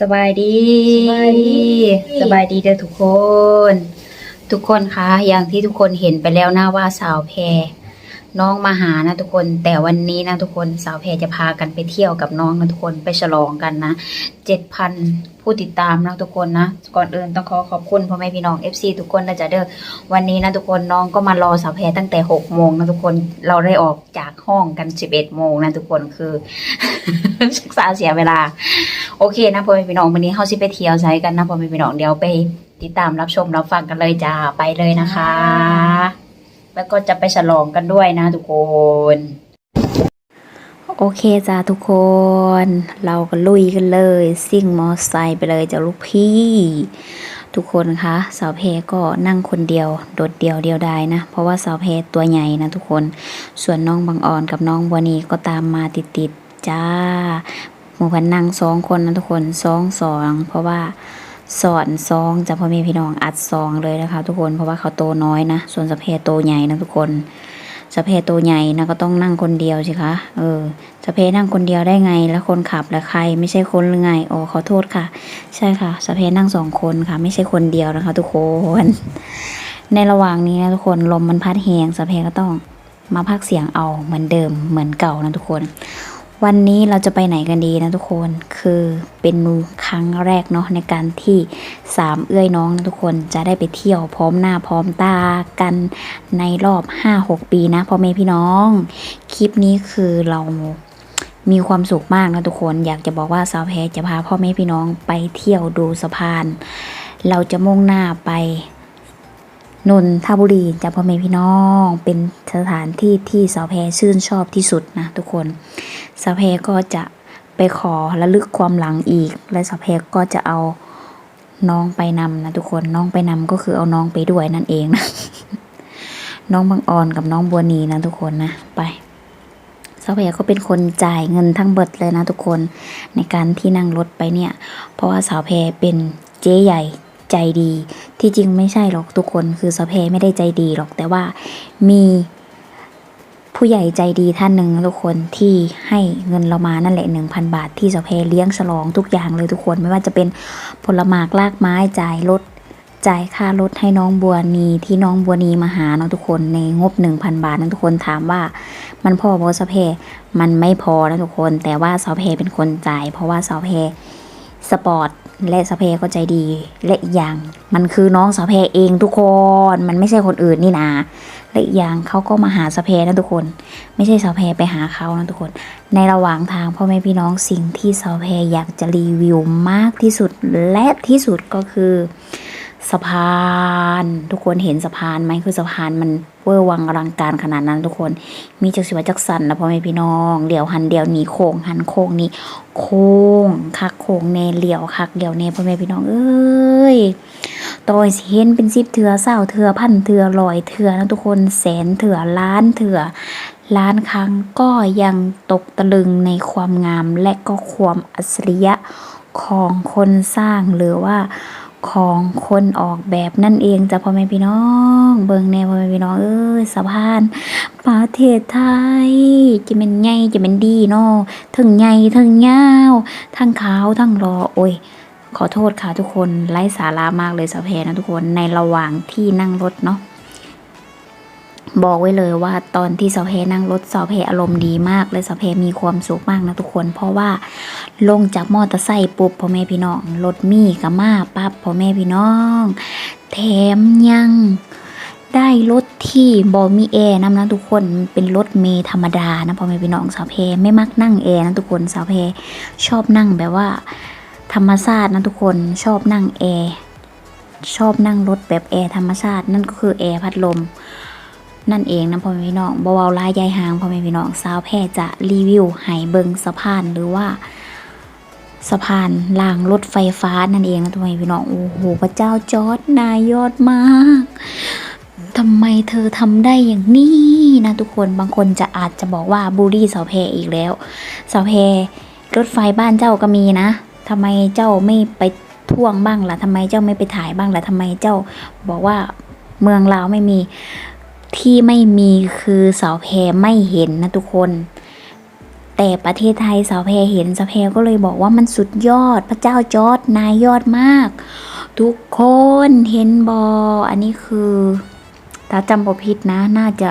สบายดีสบายดี สบายดีเด้อทุกคน ทุกคนคะอย่างที่ทุกคนเห็นไปแล้วนะว่าสาวแพรน้องมาหานะทุกคน แต่วันนี้นะทุกคนสาวแพรจะพากันไปเที่ยวกับน้องนะทุกคนไปฉลองกันนะเจ็ดพัน ผู้ติดตามนะทุกคนนะ ก่อนอื่นต้องขอขอบคุณพ่อแม่พี่น้อง FC ทุกคนนะจ๊ะเด้อวันนี้นะทุกคนน้องก็มารอสาวแพรตั้งแต่หกโมงนะทุกคนเราได้ออกจากห้องกันสิบเอ็ดโมงนะทุกคนคือศึกษาเสียเวลา โอเคนะพ่อแม่พี่น้องวันนี้เฮาสิไปเที่ยวใช้กันนะพ่อแม่พี่น้องเดี๋ยวไปติดตามรับชมรับฟังกันเลยจ้าไปเลยนะคะ แล้วก็จะไปฉลองกันด้วยนะทุกคน โอเคจ้าทุกคน เราก็ลุยกันเลย ซิ่งมอไซค์ไปเลยจ้าลูกพี่ ทุกคนคะสาวเพก็นั่งคนเดียว โดดเดียวเดียวดายนะ เพราะว่าสาวเพตัวใหญ่นะทุกคน ส่วนน้องบางอ่อนกับน้องบัวนีก็ตามมาติดๆจ้าหมู่พันนั่งสองคนนะทุกคนสองสองเพราะว่าสอนซองจะพ่อแม่พี่น้องอัดซองเลยนะคะ ทุกคนเพราะว่าเขาโตน้อยนะ ส่วนสะเพโตใหญ่นะทุกคน สะเพโตใหญ่นะก็ต้องนั่งคนเดียวสิคะเออสะเพนั่งคนเดียวได้ไง แล้วคนขับและใคร ไม่ใช่คนหรือไงอ๋อขอโทษค่ะ ใช่ค่ะสะเพนั่งสองคนค่ะ ไม่ใช่คนเดียวนะคะ ทุกคน ในระหว่างนี้นะทุกคนลมมันพัดแหงสะเพก็ต้องมาพักเสียงเอาเหมือนเดิมเหมือนเก่านะทุกคน วันนี้เราจะไปไหนกันดีนะทุกคนคือเป็นครั้งแรกเนาะในการที่สามเอื้อยน้องนะทุกคนจะได้ไปเที่ยวพร้อมหน้าพร้อมตากันในรอบ 5-6 ปีนะพ่อแม่พี่น้อง คลิปนี้คือเรามีความสุขมากนะทุกคนอยากจะบอกว่าสาวแพรจะพาพ่อแม่พี่น้องไปเที่ยวดูสะพาน เราจะมุ่งหน้าไป นนทบุรีจาพ่อแม่พี่น้อง เป็นสถานที่ที่สาวแพรชื่นชอบที่สุดนะทุกคนสาวแพรก็จะไปขอระลึกความหลังอีก และสาวแพรก็จะเอาน้องไปนำนะทุกคนน้องไปนำก็คือเอาน้องไปด้วยนั่นเองนะน้องบางออนกับน้องบัวนีนะทุกคนนะไปสาวแพรก็เป็นคนจ่ายเงินทั้งเบิดเลยนะทุกคนในการที่นั่งรถไปเนี่ย เพราะว่าสาวแพรเป็นเจ๊ใหญ่ใจดี ที่จริงไม่ใช่หรอกทุกคนคือสาวแพรไม่ได้ใจดีหรอกแต่ว่ามีผู้ใหญ่ใจดีท่านหนึ่งทุกคนที่ให้เงินเรามานั่นแหละหนึ่งพันบาทที่สาวแพรเลี้ยงฉลองทุกอย่างเลยทุกคนไม่ว่าจะเป็นผลหมากลากไม้จ่ายรถจ่ายค่ารถให้น้องบัวนีที่น้องบัวนีมาหาเนาะทุกคนในงบหนึ่งพันบาทนะทุกคนถามว่ามันพอบอสาวแพรมันไม่พอนะทุกคน แต่ว่าสาวแพรเป็นคนจ่าย เพราะว่าสาวแพรสปอร์ต และสะเพก็ใจดีและอีกอย่างมันคือน้องสะเพเองทุกคนมันไม่ใช่คนอื่นนี่นะและอีกอย่างเขาก็มาหาสะเพนะทุกคน ไม่ใช่สะเพไปหาเขานะทุกคน ในระหว่างทางพ่อแม่พี่น้องสิ่งที่สะเพอยากจะรีวิวมากที่สุดและที่สุดก็คือ สะพาน ทุกคนเห็นสะพานไหมคือสะพานมันเวอร์วังอลังการขนาดนั้นทุกคนมีจักรสิวจักรสันนะพ่อแม่พี่น้องเดี่ยวหันเดี่ยวหนีโค้งหันโค้งนี้โค้งคักโค้งเนเหลี่ยวคักเดี่ยวเนพ่อแม่พี่น้องเอ้ยตอยเห็นเป็นสิบเถื่อเศร้าเถื่อพันเถื่อลอยเถื่อนะทุกคนแสนเถื่อล้านเถื่อล้านครั้งก็ยังตกตะลึงในความงามและก็ความอัจฉริยะของคนสร้างหรือว่า ของคนออกแบบนั่นเองจ้ะพ่อแม่พี่น้อง เบิ่งแน่พ่อแม่พี่น้องเอ้ยสะพานประเทศไทยจะเป็นใหญ่จะเป็นดีเนาะทั้งใหญ่ทั้งยาวทั้งขาวทั้งรอโอ้ยขอโทษค่ะทุกคนไร้สาระมากเลยสะเพนะทุกคนในระหว่างที่นั่งรถเนาะ บอกไว้เลยว่าตอนที่สาวเพนั่งรถสาวเพอารมณ์ดีมากเลยสาวเพมีความสุขมากนะทุกคน เพราะว่าลงจากมอเตอร์ไซค์ปุ๊บพ่อแม่พี่น้องรถมีกับมาปั๊บพ่อแม่พี่น้อง แถมยังได้รถที่บอมีแอร์นำนะทุกคนเป็นรถเมล์ธรรมดานะพ่อแม่พี่น้องสาวเพไม่มักนั่งแอร์นะทุกคนสาวเพชอบนั่งแบบว่า ธรรมชาตินะทุกคนชอบนั่งแอร์ชอบนั่งรถแบบแอร์ธรรมชาตินั่นก็คือแอร์พัดลม นั่นเองนะพ่อแม่พี่น้องบเวาลายยายหางพ่อแม่พี่น้องสาวแพทย์จะรีวิวให้เบิงสะพานหรือว่าสะพานรางรถไฟฟ้านั่นเองนะทุกคนพี่น้องโอ้โหพระเจ้าจอร์ดนายยอดมากทำไมเธอทำได้อย่างนี้นะทุกคนบางคนจะอาจจะบอกว่าบูลลี่สาวแพอีกแล้วสาวแพรรถไฟบ้านเจ้าก็มีนะทำไมเจ้าไม่ไปท่วงบ้างล่ะทำไมเจ้าไม่ไปถ่ายบ้างล่ะทำไมเจ้าบอกว่าเมืองลาวไม่มี ที่ไม่มีคือเสาแพรไม่เห็นนะทุกคน แต่ประเทศไทยเสาแพรเห็นเสาแพรก็เลยบอกว่ามันสุดยอด พระเจ้าจอดนายยอดมาก ทุกคนเห็นบออันนี้คือถ้าจำบ่ผิดนะน่าจะ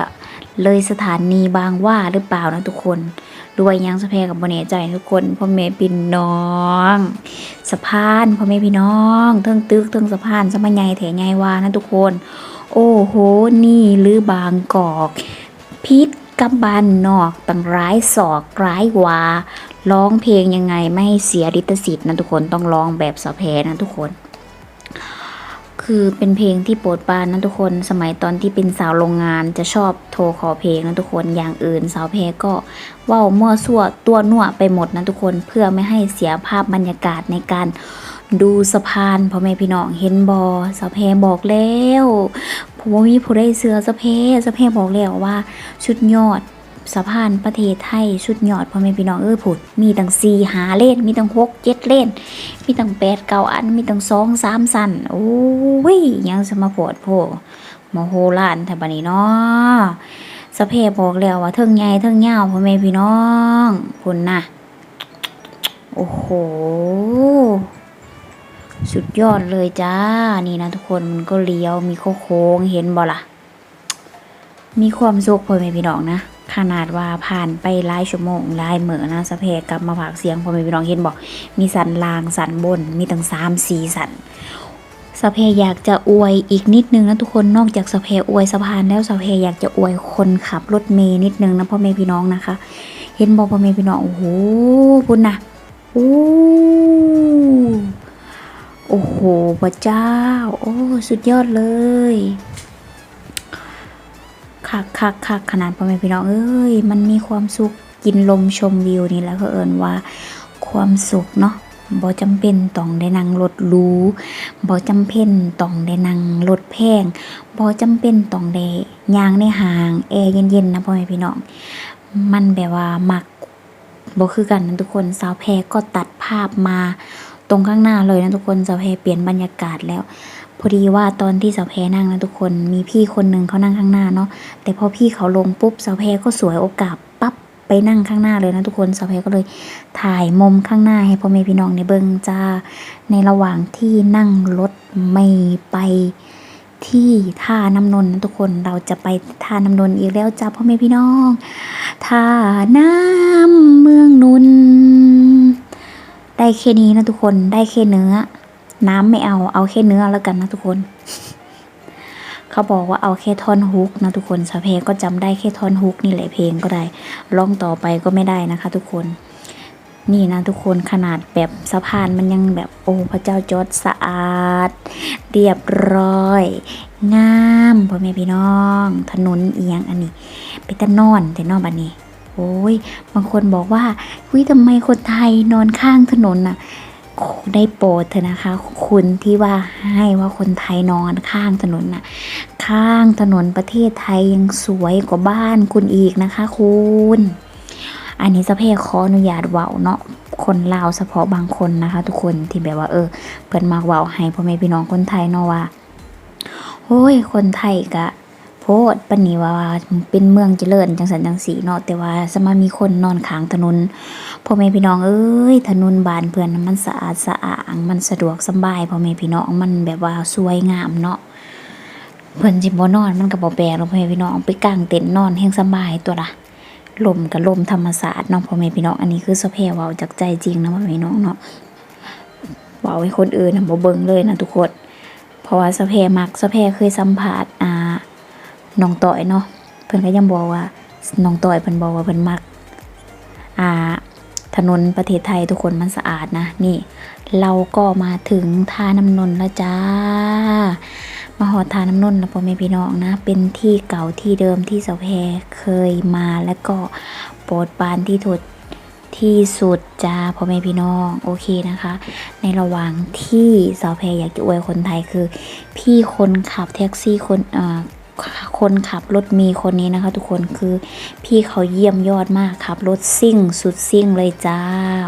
เลยสถานีบางว่าหรือเปล่านะทุกคน ด้วยยังสะเพกับบเนใจทุกคนพ่อแม่พี่น้องสะพานพ่อแม่พี่น้องเทิงตึกเทิงสะพานสมัยใหญ่แถใหญ่วานะทุกคน โอ้โหนี่หรือบางกอกพิษกับบานนอกต่างร้ายศอกร้ายวาร้องเพลงยังไงไม่ให้เสียดิตสิทธิ์นะทุกคนต้องร้องแบบสะเพนะทุกคน คือเป็นเพลงที่โปรดปานนะทุกคน สมัยตอนที่เป็นสาวโรงงานจะชอบโทรขอเพลงนะทุกคน อย่างอื่นสาวเพก็ว้ามั่วซั่วตัวนัวไปหมดนะทุกคนเพื่อไม่ให้เสียภาพบรรยากาศในการดูสะพานพ่อแม่พี่น้องเห็นบอสาวเพบอกแล้วผมว่ามีผู้ได้เสือสะเพสะเพบอกแล้วว่าชุดยอด สะพานประเทศไทยชุดยอดพ่อแม่พี่น้องเออผุดมีตั้งสี่หาเล่น มีตั้งหกเจ็ดเล่น มีตั้งแปดเก้าอัน มีตั้งสองสามสันโอ้ยยังสมาโพดโพโมโหลานแถบนี้เนาะสะเพบอกแล้วว่าเทิงใหญ่เทิงยาวพ่อแม่พี่น้องคุณนะโอ้โห สุดยอดเลยจ้า นี่นะทุกคนมันก็เลี้ยวมีโค้งเห็นบ่ล่ะ มีความสุขพ่อแม่พี่น้องนะ ขนาดว่าผ่านไปหลายชั่วโมงหลายเหมือนะสะเพกลับมาผากเสียงพ่อแม่พี่น้องเห็นบอก มีสันลางสันบน มีตั้งสามสีสันสะเพอยากจะอวยอีกนิดนึงนะทุกคนนอกจากสะเพอวยสะพานแล้วสะเพอยากจะอวยคนขับรถเมย์นิดนึงนะพ่อแม่พี่น้องนะคะ เห็นบอกพ่อแม่พี่น้องโอ้โหพุ่นนะโอ้โอ้โหพระเจ้า โอ้ สุดยอดเลย คักคักคักขนาดพ่อแม่พี่น้องเอ้ยมันมีความสุขกินลมชมวิวนี่แล้วก็เอินว่าความสุขเนาะบ่จำเป็นต้องได้นั่งรถรูบ่จำเป็นต้องได้นั่งรถแพงบ่จำเป็นต้องได้ย่างในห้างแอร์เย็นๆนะพ่อแม่พี่น้อง มันแบบว่ามักบ่คือกันนะทุกคนสาวแพรก็ตัดภาพมาตรงข้างหน้าเลยนะทุกคนสาวแพรเปลี่ยนบรรยากาศแล้ว พอดีว่าตอนที่สาวแพรนั่งนะทุกคนมีพี่คนหนึ่งเขานั่งข้างหน้าเนาะแต่พอพี่เขาลงปุ๊บสาวแพรก็สวยโอกาสปั๊บไปนั่งข้างหน้าเลยนะทุกคนสาวแพรก็เลยถ่ายมุมข้างหน้าให้พ่อแม่พี่น้องในเบิงจ้าในระหว่างที่นั่งรถไม่ไปที่ท่าน้ำนนท์นะทุกคนเราจะไปท่าน้ำนนท์อีกแล้วจ้าพ่อแม่พี่น้องท่าน้ำเมืองนนได้แค่นี้นะทุกคนได้แค่เนื้อ น้ำไม่เอาเอาแค่เนื้อแล้วกันนะทุกคน เขาบอกว่าเอาแค่ท่อนฮุกนะทุกคนสาเพลงก็จำได้แค่ท่อนฮุกนี่แหละเพลงก็ได้ร้องต่อไปก็ไม่ได้นะคะ ทุกคน นี่นะทุกคนขนาดแบบสะพานมันยังแบบโอ้พระเจ้าจอดสะอาด เรียบร้อย งามพ่อแม่พี่น้อง ถนนเอียงอันนี้ไปแตะนอนแต่นอนบันนี้โอ้ยบางคนบอกว่าวิทำไมคนไทยนอนข้างถนนน่ะ ได้โปรดเถอะนะคะ คุณที่ว่าให้ว่าคนไทยนอนข้างถนนน่ะ ข้างถนนประเทศไทยยังสวยกว่าบ้านคุณอีกนะคะ คุณ อันนี้สะเพขออนุญาตเว้าเนาะคนลาวเฉพาะบางคนนะคะ ทุกคนที่แบบว่าเออ เพิ่นมากเว้าให้พ่อแม่พี่น้องคนไทยเนาะว่าโอ้ยคนไทยกะ พดปานนี้ว่าเป็นเมืองเจริญจังสันจังสีเนาะแต่ว่าสมามีคนนอนข้างถนนพ่อแม่พี่น้องเอ้ยถนนบานเพื่อนมันสะอาดสะอางมันสะดวกสบายพ่อแม่พี่น้องมันแบบว่าสวยงามเนาะเพิ่อนสิบ่นอนมันก็บ่แปลกหรอกพ่อแม่พี่น้องไปกางเต็นท์นอนแฮงสบายตัวละลมกับลมธรรมศาสตร์เนาะพ่อแม่พี่น้องอันนี้คือสะเพเว้าจากใจจริงนะพ่อแม่พี่น้องเนาะว้าให้คนอื่นน่ะบ่เบิ่งเลยนะทุกคนเพราะว่าสะเพมักสะเพเคยสัมภาษณ์อ่า น้องต่อยเนาะเพิ่นก็ยังบอกว่าน้องต่อยเพิ่นบอกว่าเพิ่นมักอ่าถนนประเทศไทยทุกคนมันสะอาดนะ นี่ เราก็มาถึงท่าน้ำนนท์แล้วจ้า มาหอดท่าน้ำนนท์นะพ่อแม่พี่น้องนะ เป็นที่เก่าที่เดิมที่สาแพรเคยมาแล้วก็โปรดปานที่ถดที่สุดจ้าพ่อแม่พี่น้องโอเคนะคะ ในระหว่างที่สาวแพรอยากจะอวยคนไทยคือ พี่คนขับแท็กซี่คนเอ่อ คนขับรถมีคนนี้นะคะ ทุกคนคือพี่เขาเยี่ยมยอดมากครับรถซิ่งสุดซิ่งเลยจ้า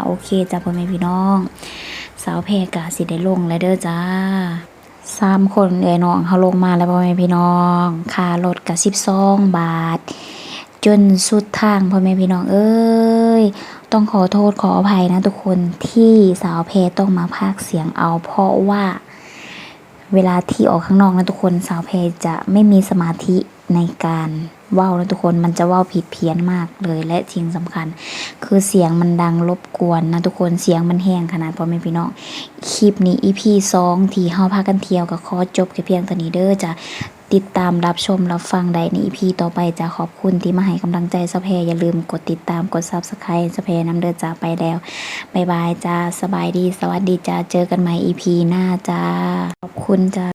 โอเคจ้าพ่อแม่พี่น้อง สาวแพรกาสิได้ลงแล้วเด้อจ้าสามคนเอ้น้องเขาลงมาแล้วพ่อแม่พี่น้องค่ารถกับสิบสองบาท จนสุดทางพ่อแม่พี่น้องเอ้ยต้องขอโทษขออภัยนะทุกคนที่สาวแพรต้องมาพากเสียงเอาเพราะว่า เวลาที่ออกข้างนอกนะทุกคนสาวเพจะไม่มีสมาธิในการว่าวนะทุกคนมันจะว่าวผิดเพี้ยนมากเลยและสิ่งสำคัญ คือเสียงมันดังรบกวนนะทุกคนเสียงมันแห้งขนาดพ่อแม่พี่น้องคลิปนี้อีพีสองที่เฮาพากันเที่ยวกับขอจบแค่เพียงเท่านี้เด้อจะ ติดตามรับชมรับฟังได้ใน EP ต่อไปจะขอบคุณที่มาให้กำลังใจสแพรอย่าลืมกดติดตามกด Subscribe สแพรน้ำเดือจ้าไปแล้วบายบายจ้าสบายดี สวัสดีจ้าเจอกันใหม่อีพีหน้าจ้าขอบคุณจ้า